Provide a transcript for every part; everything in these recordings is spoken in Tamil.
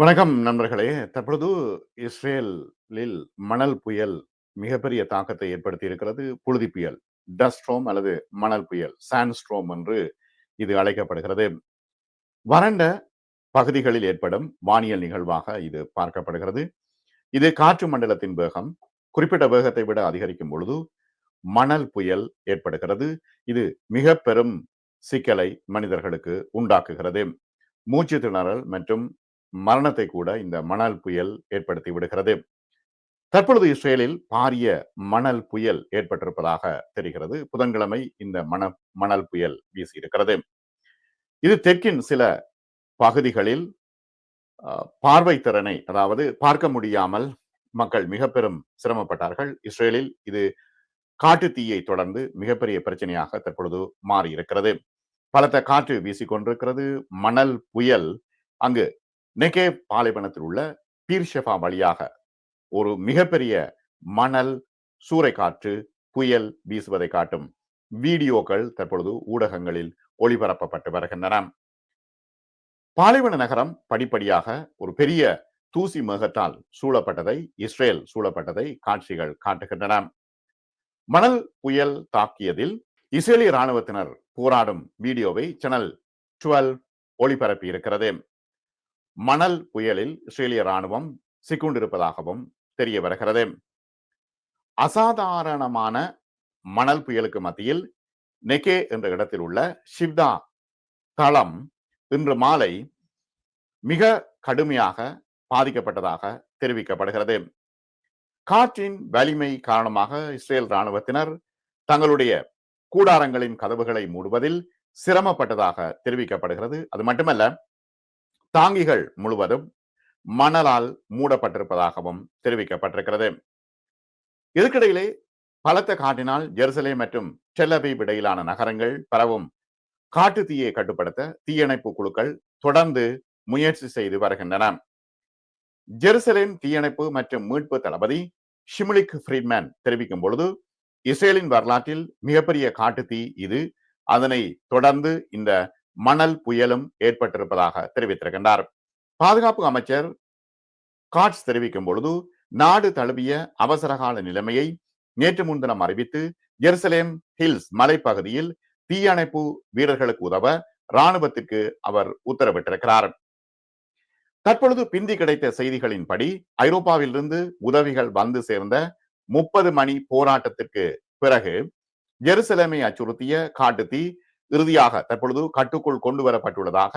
வணக்கம் நண்பர்களே. தற்பொழுது இஸ்ரேலில் மணல் புயல் மிகப்பெரிய தாக்கத்தை ஏற்படுத்தி இருக்கிறது புழுதி புயல் டஸ்ட்ரோம் அல்லது மணல் புயல் சாண்ட்ஸ்ட்ரோம் என்று இது அழைக்கப்படுகிறது. வறண்ட பகுதிகளில் ஏற்படும் வானியல் நிகழ்வாக இது பார்க்கப்படுகிறது. இது காற்று மண்டலத்தின் வேகம் குறிப்பிட்ட வேகத்தை விட அதிகரிக்கும் பொழுது மணல் புயல் ஏற்படுகிறது. இது மிக பெரும் சிக்கலை மனிதர்களுக்கு உண்டாக்குகிறது. மூச்சு திணறல் மற்றும் மரணத்தை கூட இந்த மணல் புயல் ஏற்படுத்தி விடுகிறது. தற்பொழுது இஸ்ரேலில் பாரிய மணல் புயல் ஏற்பட்டிருப்பதாக தெரிகிறது. புதன்கிழமை இந்த மண மணல் புயல் வீசி இருக்கிறது இது தெற்கின் சில பகுதிகளில் பார்வை திறனை அதாவது பார்க்க முடியாமல் மக்கள் மிக பெரும் சிரமப்பட்டார்கள். இஸ்ரேலில் இது காட்டு தீயை தொடர்ந்து மிகப்பெரிய பிரச்சனையாக தற்பொழுது மாறி இருக்கிறது பலத்த காற்று வீசிக்கொண்டிருக்கிறது. மணல் புயல் அங்கு நெகே பாலைவனத்தில் உள்ள பீர்ஷெஃபா வழியாக ஒரு மிகப்பெரிய மணல் சூறைக்காற்று புயல் வீசுவதை காட்டும் வீடியோக்கள் தற்பொழுது ஊடகங்களில் ஒளிபரப்பப்பட்டு வருகின்றன. பாலைவன நகரம் படிப்படியாக ஒரு பெரிய தூசி மேகத்தால் சூழப்பட்டதை இஸ்ரேல் சூழப்பட்டதை காட்சிகள் காட்டுகின்றன. மணல் புயல் தாக்கியதில் இஸ்ரேலிய ராணுவத்தினர் போராடும் வீடியோவை சேனல் டுவெல் ஒளிபரப்பி இருக்கிறது மணல் புயலில் இஸ்ரேலிய ராணுவம் சிக்குண்டிருப்பதாகவும் தெரிய வருகிறது அசாதாரணமான மணல் புயலுக்கு மத்தியில் நெகே என்ற இடத்தில் உள்ள ஷிவ்தா தளம் இன்று மாலை மிக கடுமையாக பாதிக்கப்பட்டதாக தெரிவிக்கப்படுகிறது. காற்றின் வலிமை காரணமாக இஸ்ரேல் ராணுவத்தினர் தங்களுடைய கூடாரங்களின் கதவுகளை மூடுவதில் சிரமப்பட்டதாக தெரிவிக்கப்படுகிறது. அது மட்டுமல்ல தாங்கிகள் முழுவதும் மணலால் மூடப்பட்டிருப்பதாகவும் தெரிவிக்கப்பட்டிருக்கிறது. இதற்கிடையிலே பலத்த காட்டினால் ஜெருசலேம் மற்றும் டெல்லபீப் இடையிலான நகரங்கள் பரவும் காட்டு தீயை கட்டுப்படுத்த தீயணைப்பு குழுக்கள் தொடர்ந்து முயற்சி செய்து வருகின்றன. ஜெருசலேம் தீயணைப்பு மற்றும் மீட்பு தளபதி ஷிமுலிக் ஃப்ரீட்மேன் தெரிவிக்கும் பொழுது இஸ்ரேலின் வரலாற்றில் மிகப்பெரிய காட்டு தீ இது. அதனை தொடர்ந்து இந்த மணல் புயலும் ஏற்பட்டிருப்பதாக தெரிவித்திருக்கின்றார். பாதுகாப்பு அமைச்சர் காட்ஸ் தெரிவிக்கும் பொழுது நாடு தழுவிய அவசரகால நிலைமையை நேற்று முன்தினம் அறிவித்து ஜெருசலேம் ஹில்ஸ் மலைப்பகுதியில் தீயணைப்பு வீரர்களுக்கு உதவ ராணுவத்திற்கு அவர் உத்தரவிட்டிருக்கிறார். தற்பொழுது பிந்தி கிடைத்த செய்திகளின்படி ஐரோப்பாவிலிருந்து உதவிகள் வந்து சேர்ந்த முப்பது மணி போராட்டத்திற்கு பிறகு ஜெருசலேமை அச்சுறுத்திய காட்டு தீ இறுதியாக தற்பொழுது கட்டுக்குள் கொண்டு வரப்பட்டுள்ளதாக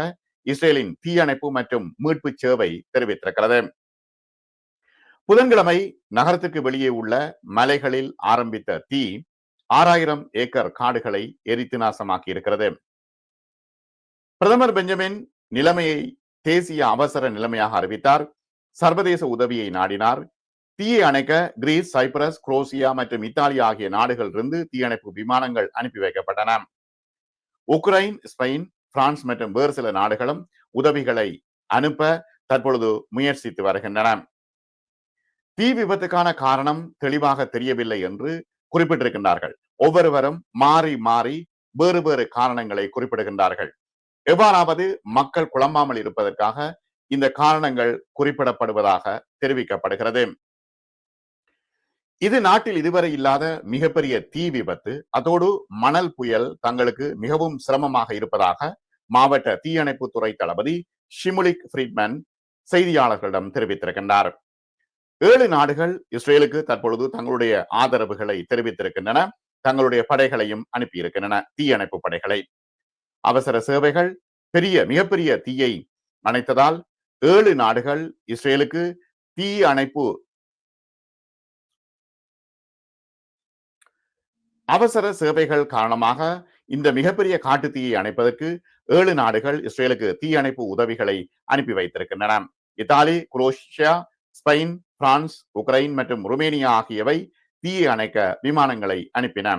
இஸ்ரேலின் தீயணைப்பு மற்றும் மீட்பு சேவை தெரிவித்திருக்கிறது. புதன்கிழமை நகரத்துக்கு வெளியே உள்ள மலைகளில் ஆரம்பித்த தீ ஆறாயிரம் ஏக்கர் காடுகளை எரித்து நாசமாக்கி இருக்கிறது பிரதமர் பெஞ்சமின் நிலைமையை தேசிய அவசர நிலைமையாக அறிவித்தார். சர்வதேச உதவியை நாடினார். தீயை அணைக்க கிரீஸ் சைப்ரஸ் குரோசியா மற்றும் இத்தாலி ஆகிய நாடுகளிலிருந்து தீயணைப்பு விமானங்கள் அனுப்பி வைக்கப்பட்டன. உக்ரைன் ஸ்பெயின் பிரான்ஸ் மற்றும் வேறு சில நாடுகளும் உதவிகளை அனுப்ப தற்பொழுது முயற்சித்து வருகின்றன. தீ விபத்துக்கான காரணம் தெளிவாக தெரியவில்லை என்று குறிப்பிட்டிருக்கின்றார்கள். ஒவ்வொருவரும் மாறி மாறி வேறு வேறு காரணங்களை குறிப்பிடுகின்றார்கள். எவ்வாறாவது மக்கள் குழம்பாமல் இருப்பதற்காக இந்த காரணங்கள் குறிப்பிடப்படுவதாக தெரிவிக்கப்படுகிறது. இது நாட்டில் இதுவரை இல்லாத மிகப்பெரிய தீ விபத்து அதோடு மணல் புயல் தங்களுக்கு மிகவும் சிரமமாக இருப்பதாக மாவட்ட தீயணைப்பு துறை தளபதி ஷிமுலிக் ஃப்ரீட்மன் செய்தியாளர்களிடம் தெரிவித்திருக்கின்றார். ஏழு நாடுகள் இஸ்ரேலுக்கு தற்பொழுது தங்களுடைய ஆதரவுகளை தெரிவித்திருக்கின்றன தங்களுடைய படைகளையும் அனுப்பியிருக்கின்றன தீயணைப்பு படைகளை. அவசர சேவைகள் பெரிய மிகப்பெரிய தீயை அணைத்ததால் ஏழு நாடுகள் இஸ்ரேலுக்கு தீ அணைப்பு அவசர சேவைகள் காரணமாக இந்த மிகப்பெரிய காட்டு தீயை அணைப்பதற்கு ஏழு நாடுகள் இஸ்ரேலுக்கு தீயணைப்பு உதவிகளை அனுப்பி வைத்திருக்கின்றன. Italy Croatia Spain France Ukraine மற்றும் ருமேனியா ஆகியவை தீயை அணைக்க விமானங்களை அனுப்பின.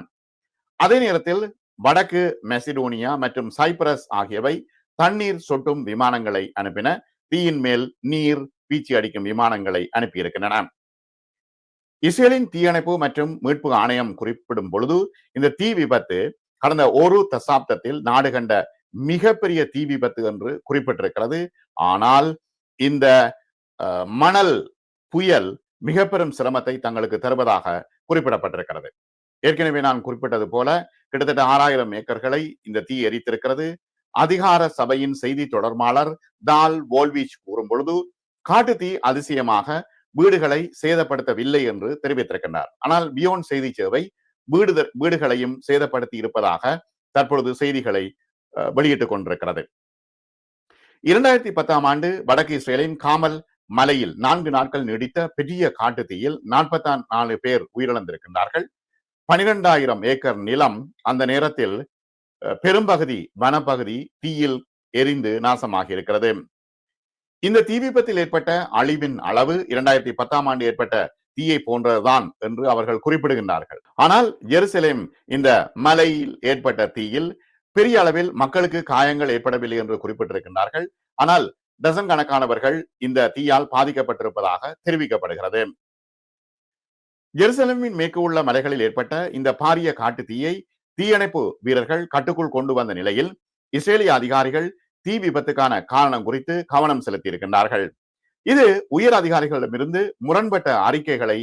அதே நேரத்தில் வடக்கு மெசிடோனியா மற்றும் சைப்ரஸ் ஆகியவை தண்ணீர் சொட்டும் விமானங்களை அனுப்பின. தீயின் மேல் நீர் பீச்சி அடிக்கும் விமானங்களை அனுப்பியிருக்கின்றன. இஸ்ரேலின் தீயணைப்பு மற்றும் மீட்பு ஆணையம் குறிப்பிடும் பொழுது இந்த தீ விபத்து கடந்த ஒரு தசாப்தத்தில் நாடு கண்ட மிகப்பெரிய தீ விபத்து என்று குறிப்பிட்டிருக்கிறது. ஆனால் இந்த மணல் புயல் மிக பெரும் சிரமத்தை தங்களுக்கு தருவதாக குறிப்பிடப்பட்டிருக்கிறது. ஏற்கனவே நான் குறிப்பிட்டது போல கிட்டத்தட்ட ஆறாயிரம் ஏக்கர்களை இந்த தீ எரித்திருக்கிறது. அதிகார சபையின் செய்தி தொடர்பாளர் தால் வோல்விச் கூறும் பொழுது தீ அதிசயமாக வீடுகளை சேதப்படுத்தவில்லை என்று தெரிவித்திருக்கின்றார். ஆனால் பியோன் செய்தி சேவை வீடு வீடுகளையும் சேதப்படுத்தி இருப்பதாக தற்பொழுது செய்திகளை அஹ், வெளியிட்டுக் கொண்டிருக்கிறது. இரண்டாயிரத்தி பத்தாம் ஆண்டு வடக்கு இஸ்ரேலின் காமல் மலையில் நான்கு நாட்கள் நீடித்த பெரிய காட்டு தீயில் நாற்பத்தி நாலு பேர் உயிரிழந்திருக்கின்றார்கள். பனிரெண்டாயிரம் ஏக்கர் நிலம் அந்த நேரத்தில் அஹ், பெரும்பகுதி வனப்பகுதி தீயில் எரிந்து நாசமாகி இருக்கிறது இந்த தீ விபத்தில் ஏற்பட்ட அழிவின் அளவு இரண்டாயிரத்தி பத்தாம் ஆண்டு ஏற்பட்ட தீயை போன்றதுதான் என்று அவர்கள் குறிப்பிடுகின்றார்கள். ஆனால் ஜெருசலேம் இந்த மலையில் ஏற்பட்ட தீயில் பெரிய அளவில் மக்களுக்கு காயங்கள் ஏற்படவில்லை என்று குறிப்பிட்டிருக்கின்றார்கள். ஆனால் டசன் கணக்கானவர்கள் இந்த தீயால் பாதிக்கப்பட்டிருப்பதாக தெரிவிக்கப்படுகிறது. ஜெருசலேமின் மேற்கு உள்ள மலைகளில் ஏற்பட்ட இந்த பாரிய காட்டு தீயை தீயணைப்பு வீரர்கள் கட்டுக்குள் கொண்டு வந்த நிலையில் இஸ்ரேலிய அதிகாரிகள் தீ விபத்துக்கான காரணம் குறித்து கவனம் செலுத்தியிருக்கின்றார்கள். இது உயர் அதிகாரிகளிடமிருந்து முரண்பட்ட அறிக்கைகளை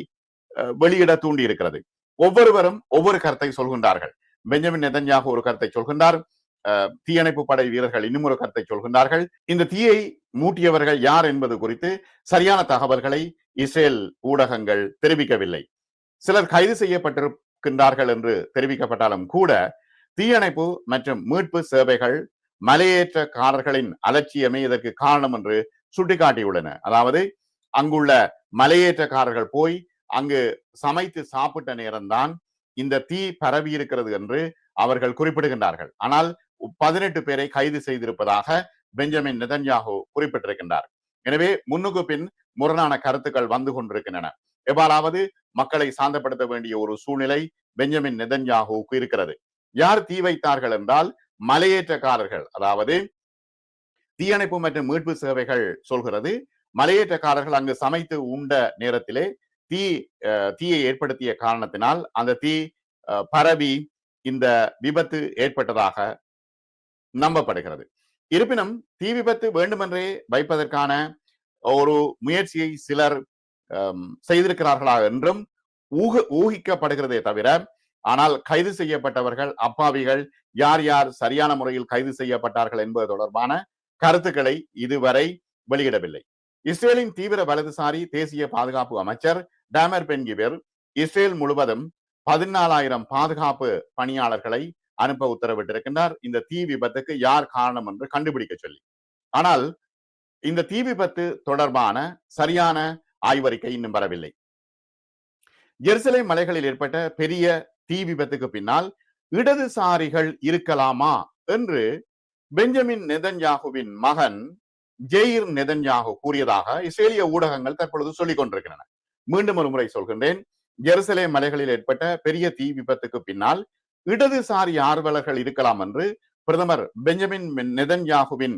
வெளியிட தூண்டி இருக்கிறது ஒவ்வொருவரும் ஒவ்வொரு கருத்தை சொல்கின்றார்கள். பெஞ்சமின் நெதன்யாக ஒரு கருத்தை சொல்கின்றார். தீயணைப்பு படை வீரர்கள் இன்னும் ஒரு கருத்தை சொல்கின்றார்கள். இந்த தீயை மூட்டியவர்கள் யார் என்பது குறித்து சரியான தகவல்களை இஸ்ரேல் ஊடகங்கள் தெரிவிக்கவில்லை. சிலர் கைது செய்யப்பட்டிருக்கின்றார்கள் என்று தெரிவிக்கப்பட்டாலும் கூட தீயணைப்பு மற்றும் மீட்பு சேவைகள் மலையேற்றக்காரர்களின் அலட்சியமே இதற்கு காரணம் என்று சுட்டிக்காட்டியுள்ளன. அதாவது அங்குள்ள மலையேற்றக்காரர்கள் போய் அங்கு சமைத்து சாப்பிட்ட நேரம்தான் இந்த தீ பரவி இருக்கிறது என்று அவர்கள் குறிப்பிடுகின்றார்கள். ஆனால் பதினெட்டு பேரை கைது செய்திருப்பதாக பெஞ்சமின் நெதன்யாகு குறிப்பிட்டிருக்கின்றார். எனவே முன்னுக்கு பின் முரணான கருத்துக்கள் வந்து கொண்டிருக்கின்றன. எவ்வாறாவது மக்களை சாந்தப்படுத்த வேண்டிய ஒரு சூழ்நிலை பெஞ்சமின் நெதன்யாகுவுக்கு இருக்கிறது. யார் தீ வைத்தார்கள் என்றால் மலையேற்றக்காரர்கள் அதாவது தீயணைப்பு மற்றும் மீட்பு சேவைகள் சொல்கிறது. மலையேற்றக்காரர்கள் அங்கு சமைத்து உண்ட நேரத்திலே தீ அஹ், தீயை ஏற்படுத்திய காரணத்தினால் அந்த தீ அஹ், பரவி இந்த விபத்து ஏற்பட்டதாக நம்பப்படுகிறது. இருப்பினும் தீ விபத்து வேண்டுமென்றே வைப்பதற்கான ஒரு முயற்சியை சிலர் செய்திருக்கிறார்களா என்றும் ஊக ஊகிக்கப்படுகிறதே தவிர ஆனால் கைது செய்யப்பட்டவர்கள் அப்பாவிகள் யார் யார் சரியான முறையில் கைது செய்யப்பட்டார்கள் என்பது தொடர்பான கருத்துக்களை இதுவரை வெளியிடவில்லை. இஸ்ரேலின் தீவிர வலதுசாரி தேசிய பாதுகாப்பு அமைச்சர் டேமர் பென்கிவர் இஸ்ரேல் முழுவதும் பதினாலாயிரம் பாதுகாப்பு பணியாளர்களை அனுப்ப உத்தரவிட்டிருக்கின்றார். இந்த தீ விபத்துக்கு யார் காரணம் என்று கண்டுபிடிக்க சொல்லி. ஆனால் இந்த தீ விபத்து தொடர்பான சரியான ஆய்வறிக்கை இன்னும் வரவில்லை. ஜெருசலேம் மலைகளில் ஏற்பட்ட பெரிய தீ விபத்துக்கு பின்னால் இடதுசாரிகள் இருக்கலாமா? என்று பெஞ்சமின் நெதன்யாகுவின் மகன் ஜெயிர் நெதன்யாகு கூறியதாக இஸ்ரேலிய ஊடகங்கள் தற்பொழுது சொல்லிக் கொண்டிருக்கின்றன. மீண்டும் ஒரு முறை சொல்கின்றேன். ஜெருசலே மலைகளில் ஏற்பட்ட பெரிய தீ விபத்துக்கு பின்னால் இடதுசாரி ஆர்வலர்கள் இருக்கலாம் என்று பிரதமர் பெஞ்சமின் நெதன்யாகுவின்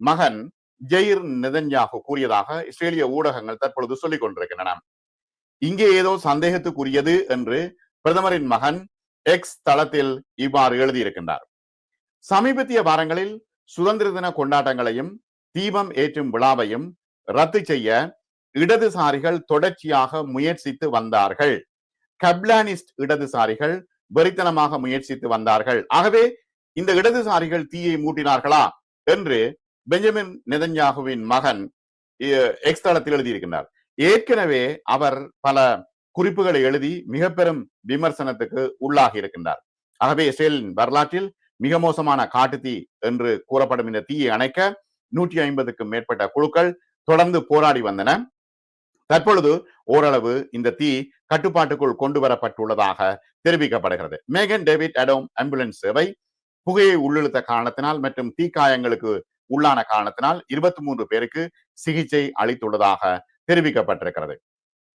மகன் ஜெயிர் நெதன்யாகு கூறியதாக இஸ்ரேலிய ஊடகங்கள் தற்பொழுது சொல்லிக் கொண்டிருக்கின்றன. இங்கே ஏதோ சந்தேகத்துக்குரியது என்று பிரதமரின் மகன் எக்ஸ் தளத்தில் இவ்வாறு எழுதியிருக்கின்றார். சமீபத்திய வாரங்களில் சுதந்திர தின கொண்டாட்டங்களையும் தீபம் ஏற்றும் விழாவையும் ரத்து செய்ய இடதுசாரிகள் தொடர்ச்சியாக முயற்சித்து வந்தார்கள். கப்லானிஸ்ட் இடதுசாரிகள் வெறித்தனமாக முயற்சித்து வந்தார்கள். ஆகவே இந்த இடதுசாரிகள் தீயை மூட்டினார்களா என்று பெஞ்சமின் நெதன்யாகுவின் மகன் எக்ஸ் தளத்தில் எழுதியிருக்கின்றார். ஏற்கனவே அவர் பல குறிப்புகளை எழுதி மிக பெரும் விமர்சனத்துக்கு உள்ளாகி இருக்கின்றார். ஆகவே இஸ்ரேலின் வரலாற்றில் மிக மோசமான காட்டுத்தீ என்று கூறப்படும் இந்த தீயை அணைக்க நூற்றி ஐம்பதுக்கும் மேற்பட்ட குழுக்கள் தொடர்ந்து போராடி வந்தன. தற்பொழுது ஓரளவு இந்த தீ கட்டுப்பாட்டுக்குள் கொண்டு வரப்பட்டுள்ளதாக தெரிவிக்கப்படுகிறது. மேகன் டேவிட் அடோம் ஆம்புலன்ஸ் சேவை புகையை உள்ளிழுத்த காரணத்தினால் மற்றும் தீக்காயங்களுக்கு உள்ளான காரணத்தினால் இருபத்தி மூன்று பேருக்கு சிகிச்சை அளித்துள்ளதாக தெரிவிக்கப்பட்டிருக்கிறது.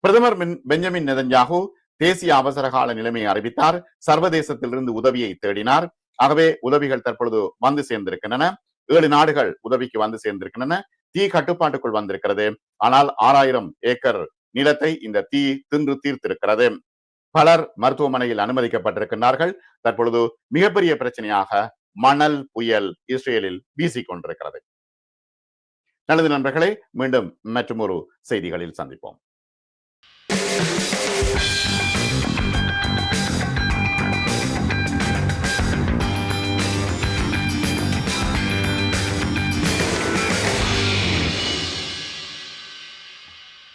பிரதமர் பெஞ்சமின் நெதன்யாகு தேசிய அவசர கால நிலைமையை அறிவித்தார். சர்வதேசத்திலிருந்து உதவியை தேடினார். ஆகவே உதவிகள் தற்பொழுது வந்து சேர்ந்திருக்கின்றன. ஏழு நாடுகள் உதவிக்கு வந்து சேர்ந்திருக்கின்றன. தீ கட்டுப்பாட்டுக்குள் வந்திருக்கிறது. ஆனால் ஆறாயிரம் ஏக்கர் நிலத்தை இந்த தீ தின்று தீர்த்திருக்கிறது. பலர் மருத்துவமனையில் அனுமதிக்கப்பட்டிருக்கின்றார்கள். தற்பொழுது மிகப்பெரிய பிரச்சனையாக மணல் புயல் இஸ்ரேலில் வீசிக் கொண்டிருக்கிறது. நல்லது நண்பர்களே மீண்டும் மற்றும் ஒரு செய்திகளில் சந்திப்போம்.